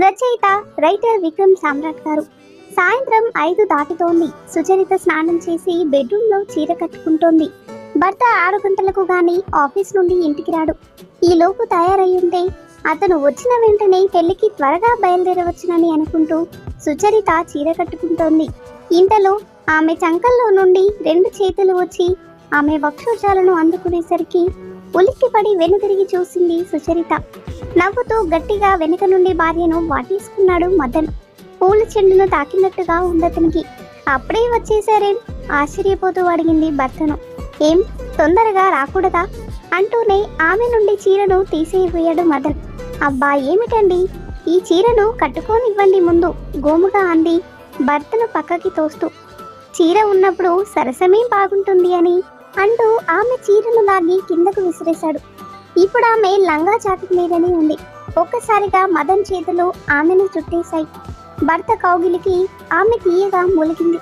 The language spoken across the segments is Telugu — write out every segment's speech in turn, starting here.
రచయిత రైటర్ విక్రమ్ సామ్రాట్ గారు. సాయంత్రం ఐదు దాటుతోంది. సుచరిత స్నానం చేసి బెడ్రూమ్లో చీర కట్టుకుంటోంది. భర్త ఆరు గంటలకు గాని ఆఫీస్ నుండి ఇంటికి రాడు. ఈ లోపు తయారై ఉంటే అతను వచ్చిన వెంటనే పెళ్ళికి త్వరగా బయలుదేరవచ్చునని అనుకుంటూ సుచరిత చీర కట్టుకుంటోంది. ఇంతలో ఆమె చంకల్లో నుండి రెండు చేతులు వచ్చి ఆమె వక్షోజాలను అందుకునేసరికి ఉలిక్కిపడి వెనుదిరిగి చూసింది సుచరిత. నవ్వుతూ గట్టిగా వెనుక నుండి భార్యను వాటేసుకున్నాడు మదన్. పూల చెండును తాకినట్టుగా ఉందతనికి అప్పుడే వచ్చేసారేం? ఆశ్చర్యపోతూ అడిగింది భర్తను. ఏం? తొందరగా రాకూడదా? అంటూనే ఆమె నుండి చీరను తీసేయబోయాడు మదన్. అబ్బా ఏమిటండి? ఈ చీరను కట్టుకోనివ్వండి ముందు గోముగా అంది భర్తను పక్కకి తోస్తూ. చీర ఉన్నప్పుడు సరసమే బాగుంటుంది అని అంటూ ఆమె చీరను లాగి కిందకు విసిరేశాడు. ఇప్పుడు ఆమె లంగా జాకెట్ మీదనే ఉంది. ఒక్కసారిగా మదన్ చేతులు ఆమెను చుట్టేశాయి. భర్త కౌగిలికి ఆమె తీయగా మూలిగింది.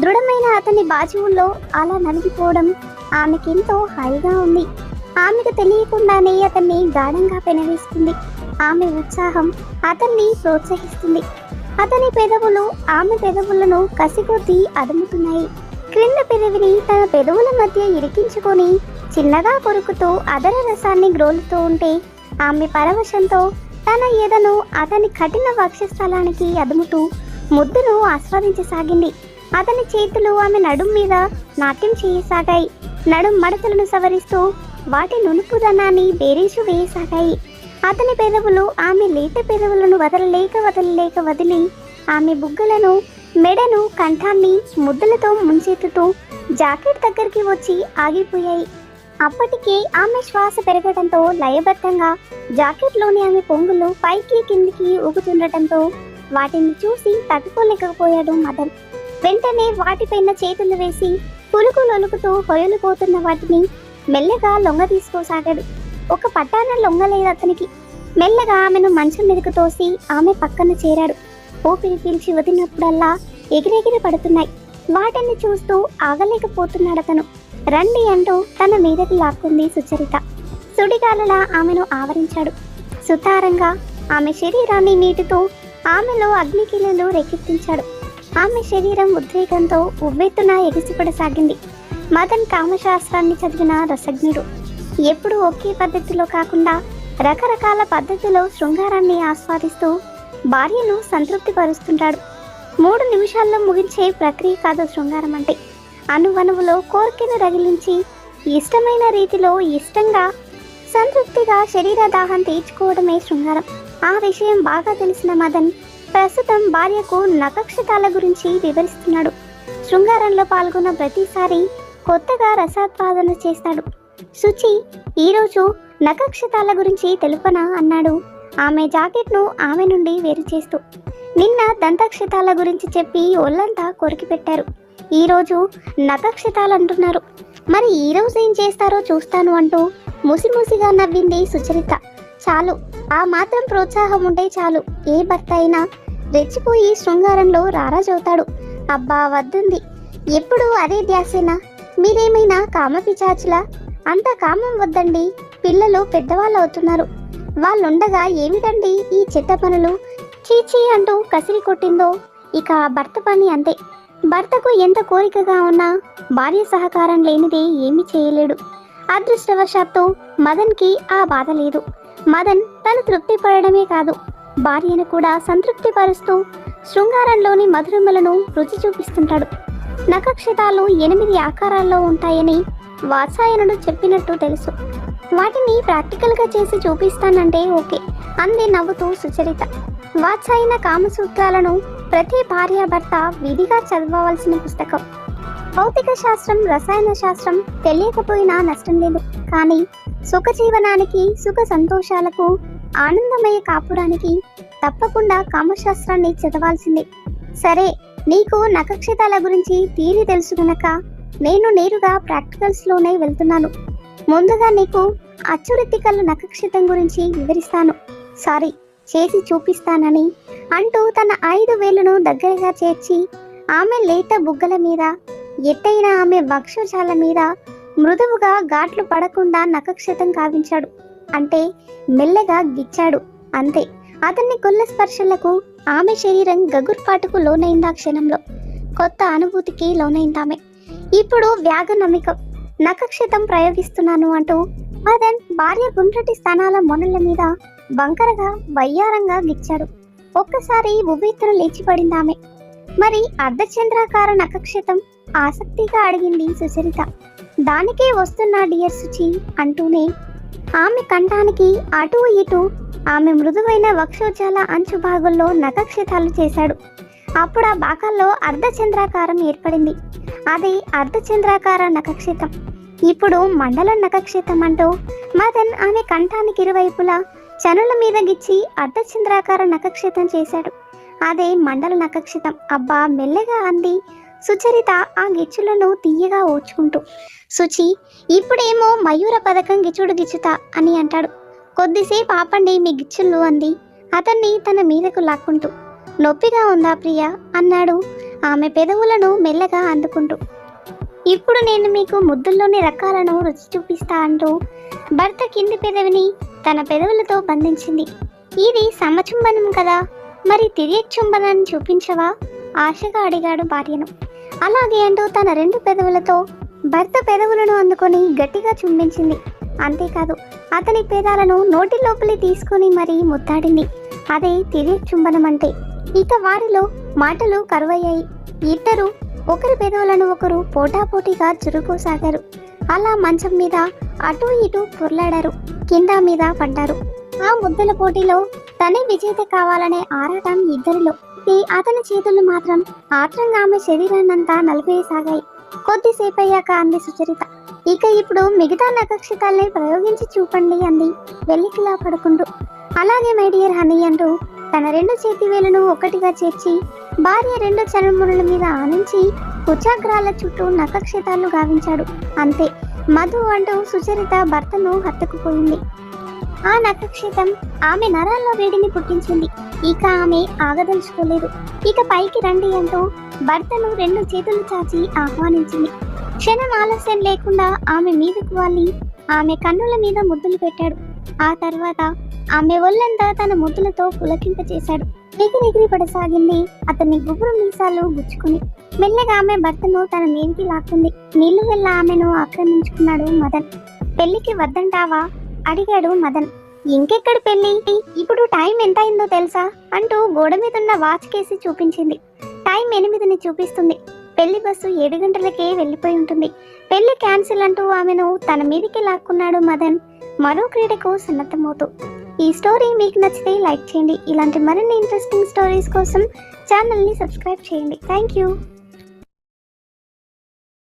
దృఢమైన అతని బాజువుల్లో అలా నలిగిపోవడం ఆమెకెంతో హాయిగా ఉంది. ఆమెకు తెలియకుండానే అతన్ని గాఢంగా పెనవేస్తుంది. ఆమె ఉత్సాహం అతన్ని ప్రోత్సహిస్తుంది. అతని పెదవులు ఆమె పెదవులను కసికొద్దీ అదుముతున్నాయి. క్రింద పెదవిని తన పెదవుల మధ్య ఇరికించుకొని చిన్నగా కొరుకుతూ అదర రసాన్ని గ్రోలుతూ ఉంటే ఆమె పరవశంతో తన ఎదను అతని కఠిన వక్షస్థలానికి అదుముతూ ముద్దును ఆస్వాదించసాగింది. అతని చేతులు ఆమె నడుం మీద నాట్యం చేయసాగాయి. నడుం మడతలను సవరిస్తూ వాటి నునుపుదనాన్ని బేరీజు వేయసాగాయి. అతని పెదవులు ఆమె లేత పెదవులను వదలలేక వదలలేక వదిలి ఆమె బుగ్గలను మెడను కంఠాన్ని ముద్దులతో ముంచెత్తుతూ జాకెట్ దగ్గరికి వచ్చి ఆగిపోయాయి. అప్పటికే ఆమె శ్వాస పెరగడంతో లయబద్ధంగా జాకెట్లోని ఆమె పొంగులు పైకి కిందికి ఊగుతుండటంతో వాటిని చూసి తట్టుకోలేకపోయాడు మదన్. వెంటనే వాటిపైన చేతులు వేసి పులుకు లొలుకుతూ హొయలుపోతున్న వాటిని మెల్లగా లొంగ తీసుకోసాగాడు. ఒక పట్టాన లొంగలేదు అతనికి మెల్లగా ఆమెను మంచం మీదకు తోసి ఆమె పక్కన చేరాడు. ఊపిరి పీల్చి వదిలినప్పుడల్లా ఎగిరెగిరి పడుతున్నాయి. వాటిని చూస్తూ ఆగలేకపోతున్నాడు అతను రండి అంటూ తన మీదకి లాక్కుంది సుచరిత. సుడిగాలలా ఆమెను ఆవరించాడు. సుతారంగా ఆమె శరీరాన్ని నీటితో ఆమెలో అగ్నికిలలు రేకెత్తించాడు. ఆమె శరీరం ఉద్వేగంతో ఉవ్వెత్తున ఎగిసిపడసాగింది. మదన్ కామశాస్త్రాన్ని చదివిన రసజ్ఞుడు. ఎప్పుడూ ఒకే పద్ధతిలో కాకుండా రకరకాల పద్ధతిలో శృంగారాన్ని ఆస్వాదిస్తూ భార్యను సంతృప్తిపరుస్తుంటాడు. మూడు నిమిషాల్లో ముగించే ప్రక్రియ కాదు శృంగారం అంటే. అణువణువులో కోరికను రగిలించి ఇష్టమైన రీతిలో ఇష్టంగా సంతృప్తిగా శరీర దాహం తీర్చుకోవడమే శృంగారం. ఆ విషయం బాగా తెలిసిన మదన్ ప్రస్తుతం భార్యకు నకక్షతాల గురించి వివరిస్తున్నాడు. శృంగారంలో పాల్గొన్న ప్రతిసారి కొత్తగా రసాత్వాదన చేస్తాడు. శుచి ఈరోజు నకక్షతాల గురించి తెలుపనా? అన్నాడు. ఆమె జాకెట్ను ఆమె నుండి వేరు చేస్తూ. నిన్న దంతక్షతాల గురించి చెప్పి ఒళ్ళంతా కొరికి పెట్టారు. ఈరోజు నకక్షతాలు అంటున్నారు మరి ఈరోజు ఏం చేస్తారో చూస్తాను అంటూ ముసిముసిగా నవ్వింది సుచరిత. చాలు ఆ మాత్రం ప్రోత్సాహం ఉంటే చాలు. ఏ భర్త అయినా రెచ్చిపోయి శృంగారంలో రారాజవుతాడు. అబ్బా వద్దుంది. ఎప్పుడు అదే ధ్యాసేనా. మీరేమైనా కామపిచాచులా అంత కామం వద్దండి. పిల్లలు పెద్దవాళ్ళు అవుతున్నారు వాళ్ళుండగా ఏమిటండి ఈ చెత్త పనులు? చీచీ అంటూ కసిరి కొట్టిందో? ఇక భర్త పని అంతే. భర్తకు ఎంత కోరికగా ఉన్నా భార్య సహకారం లేనిదే ఏమీ చేయలేడు. అదృష్టవశాత్తు మదన్కి ఆ బాధ లేదు. మదన్ తను తృప్తి పడడమే కాదు భార్యను కూడా సంతృప్తి పరుస్తూ శృంగారంలోని మధురములను రుచి చూపిస్తుంటాడు. నఖక్షతాలు ఎనిమిది ఆకారాల్లో ఉంటాయని వాత్సాయనుడు చెప్పినట్టు తెలుసు. వాటిని ప్రాక్టికల్గా చేసి చూపిస్తానంటే ఓకే అంది నవ్వుతూ సుచరిత. వాత్సాయన కామసూత్రాలను ప్రతి భార్యాభర్త విధిగా చదవవలసిన పుస్తకం. భౌతిక శాస్త్రం రసాయన శాస్త్రం తెలియకపోయినా నష్టం లేదు. కానీ సుఖ జీవనానికి సుఖ సంతోషాలకు ఆనందమయ కాపురానికి తప్పకుండా కామశాస్త్రాన్ని చదవాల్సిందే. సరే నీకు నక్షతాల గురించి తీరి తెలుసు గనక నేను నేరుగా ప్రాక్టికల్స్లోనే వెళ్తున్నాను. ముందుగా నీకు అచ్చురితికల్ నక్షత్రం గురించి వివరిస్తాను. సారీ. చేసి చూపిస్తానని అంటూ తన ఐదు వేలును దగ్గరగా చేర్చి ఆమె లేత బుగ్గల మీద ఎత్తైన ఆమె వక్షజాల మీద మృదువుగా ఘాట్లు పడకుండా నకక్షతం కావించాడు. అంటే మెల్లగా గిచ్చాడు. అంతే. అతన్ని కొల్ల స్పర్శలకు ఆమె శరీరం గగుర్పాటుకు లోనైందా క్షణంలో. కొత్త అనుభూతికి లోనైందామె. ఇప్పుడు వ్యాగ నమికం ప్రయోగిస్తున్నాను అంటూ మదన్ భార్య గుండ్రటి స్థానాల మొనల మీద బంకరగా వయ్యారంగా గిచ్చాడు ఒక్కసారి ఉవ్వెత్తున లేచిపడింది ఆమె మరి అర్ధచంద్రాకార నఖక్షితం ఆసక్తిగా అడిగింది సుచరిత. దానికే వస్తున్నా డియర్ సుచి అంటూనే ఆమె కంఠానికి అటు ఇటు ఆమె మృదువైన వక్షోజాల అంచు భాగంలో నఖక్షితాలు చేశాడు. అప్పుడు ఆ భాగాల్లో అర్ధచంద్రాకారం ఏర్పడింది. అది అర్ధచంద్రాకార నఖక్షితం ఇప్పుడు మండల నఖక్షితం అంటూ మదన్ ఆమె కంఠానికి ఇరువైపులా చనుల మీద గిచ్చి అర్ధచంద్రాకార నఖక్షితం చేశాడు. అదే మండల నఖక్షితం అబ్బా మెల్లగా అంది. సుచరిత ఆ గిచ్చులను తీయగా ఓచుకుంటూ సుచి ఇప్పుడేమో మయూర పథకం గిచ్చుడు గిచ్చుతా అని అంటాడు. కొద్దిసేపు ఆపండి మీ గిచ్చుళ్ళు అంది. అతన్ని తన మీదకు లాక్కుంటూ నొప్పిగా ఉందా ప్రియ? అన్నాడు. ఆమె పెదవులను మెల్లగా అందుకుంటూ ఇప్పుడు నేను మీకు ముద్దుల్లోని రకాలను రుచి చూపిస్తా అంటూ భర్త కింది పెదవిని తన పెదవులతో బంధించింది. ఇది సమచుంబనం కదా? మరి తిరిగి చుంబనాన్ని చూపించవా? ఆశగా అడిగాడు భార్యను. అలాగే అంటూ తన రెండు పెదవులతో భర్త పెదవులను అందుకొని గట్టిగా చుంబించింది. అంతేకాదు అతని పేదాలను నోటి లోపలి తీసుకొని మరీ ముద్దాడింది. అదే తిరిగి చుంబనం అంటే ఇక వారిలో మాటలు కరువయ్యాయి. ఇద్దరు ఒకరి పెదవులను ఒకరు పోటాపోటీగా చురుకోసాగారు. అలా మంచం మీద అటు ఇటు పొర్లాడారు. కింద మీద పడ్డారు. ఆ ముద్దల పోటీలో తనే విజేత కావాలనే ఆరాటం ఇద్దరిలో. అతని చేతులు మాత్రం ఆత్రంగా ఆమె శరీరాన్నంతా నలిపేయసాగాయి కొద్దిసేపు అయ్యాక అంది సుచరిత. ఇక ఇప్పుడు మిగతా నక్షత్రాల్ని ప్రయోగించి చూపండి అంది వెల్లికిలా పడుకుంటూ అలాగే మై డియర్ హనీ అంటూ తన రెండు చేతి వేలను ఒకటిగా చేర్చి భార్య రెండు చనుముల మీద ఆనించి కుచాగ్రాల చుట్టూ నఖక్షేతాలు గావించాడు. అంతే మధు అంటూ సుచరిత భర్తను హత్తుకుపోయింది. ఆ నక్షతం ఆమె నరాల్లో వేడిని పుట్టించింది. ఇక ఆమె ఆగదలుచుకోలేదు. ఇక పైకి రండి అంటూ భర్తను రెండు చేతులు చాచి ఆహ్వానించింది. క్షణం ఆలస్యం లేకుండా ఆమె మీదకు వాలి ఆమె కన్నుల మీద ముద్దులు పెట్టాడు. ఆ తర్వాత ఆమె ఒళ్ళంతా తన ముద్దులతో పులకింప చేశాడు ఎగిరెగిరి పడసాగింది అతని గుబురు మీసాలు గుచ్చుకుని మెల్లగా ఆమె భర్తను తన మీదికి లాక్కుంది. నీళ్ళు వెళ్ళ ఆమెను ఆక్రమించుకున్నాడు మదన్. పెళ్ళికి వద్దంటావా? అడిగాడు మదన్. ఇంకెక్కడ పెళ్ళి ఇప్పుడు టైం ఎంత అయిందో తెలుసా? అంటూ గోడ మీద ఉన్న వాచ్ కేసి చూపించింది. టైం ఎనిమిదిని చూపిస్తుంది. పెళ్ళి బస్సు ఏడు గంటలకే వెళ్ళిపోయి ఉంటుంది. పెళ్ళి క్యాన్సిల్ అంటూ ఆమెను తన మీదికి లాక్కున్నాడు మదన్. మరో క్రీడకు సన్నద్ధమవుతూ ఈ స్టోరీ మీకు నచ్చితే లైక్ చేయండి. ఇలాంటి మరిన్ని ఇంట్రెస్టింగ్ స్టోరీస్ కోసం ఛానల్ని సబ్స్క్రైబ్ చేయండి. Thank you